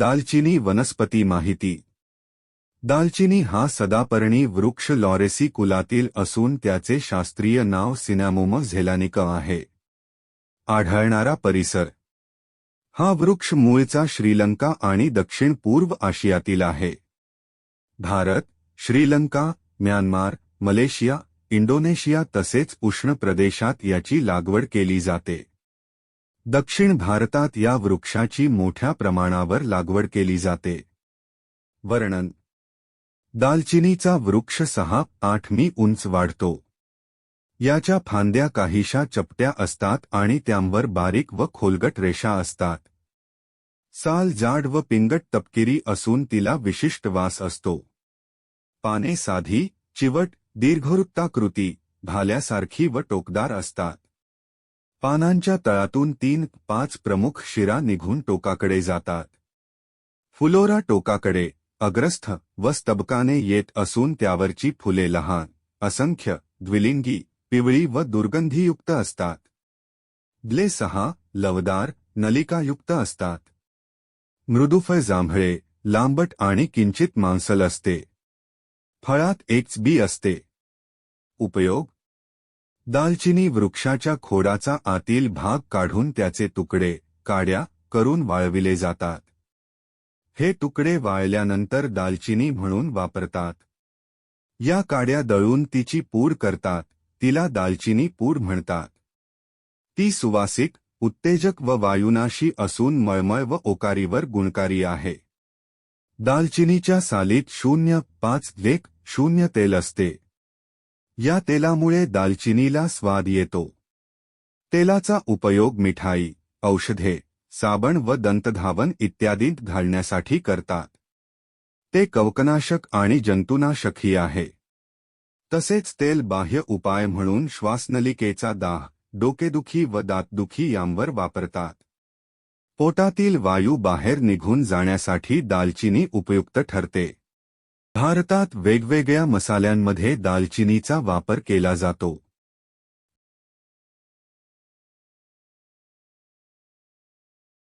दालचिनी वनस्पती माहिती. दालचिनी हा सदापर्णी वृक्ष लॉरेसी कुलातील असून त्याचे शास्त्रीय नाव सिनॅमोम झेलानिक आहे. आढळणारा परिसर. हा वृक्ष मूळचा श्रीलंका आणि दक्षिण पूर्व आशियातील आहे. Bharat Sri Lanka Myanmar Malaysia Indonesia तसेच उष्ण प्रदेशात याची लागवड केली जाते. दक्षिण भारतात या वृक्षाची मोठ्या प्रमाणावर लागवड केली जाते. वर्णन. दालचिनीचा वृक्ष सहा आठ मी उंच वाढतो. याच्या फांद्या काहीशा चपट्या असतात आणि त्यांवर बारीक व खोलगट रेषा असतात. साल जाड व पिंगट तपकिरी असून तिला विशिष्ट वास असतो. पाने साधी चिवट दीर्घवृत्ताकृती भाल्यासारखी व टोकदार असतात. पानांच्या तळातून तीन पाच प्रमुख शिरा निघून टोकाकडे जातात. फुलोरा टोकाकडे अग्रस्थ व स्तबकाने येत असून त्यावरची फुले लहान असंख्य द्विलिंगी पिवळी व दुर्गंधीयुक्त असतात. ब्ले सहा लवदार नलिकायुक्त असतात. मृदुफळ जांभळे लांबट आणि किंचित मांसल असते. फळात एकच बी असते. उपयोग दालचिनी वृक्षाच्या खोडाचा आतील भाग काढून त्याचे तुकडे काड्या करून वाळविले जातात. हे तुकडे वाळल्यानंतर दालचिनी म्हणून वापरतात. या काड्या दळून तिची पूड करतात तिला दालचिनी पूड म्हणतात. ती सुवासिक उत्तेजक व वायुनाशी असून मळमळ व ओकारीवर गुणकारी आहे. दालचिनीच्या सालीत शून्य पाच लेख शून्य तेल असते. या तेलामुळे दालचिनीला स्वाद येतो. तेलाचा उपयोग मिठाई औषधे साबण व दंतधावन इत्यादींत घालण्यासाठी करतात. ते कवकनाशक आणि जंतुनाशकही आहे. तसेच तेल बाह्य उपाय म्हणून श्वासनलिकेचा दाह डोकेदुखी व दातदुखी यांवर वापरतात. पोटातील वायू बाहेर निघून जाण्यासाठी दालचिनी उपयुक्त ठरते. भारतात वेगवेगळ्या मसाल्यांमध्ये दालचिनीचा वापर केला जातो.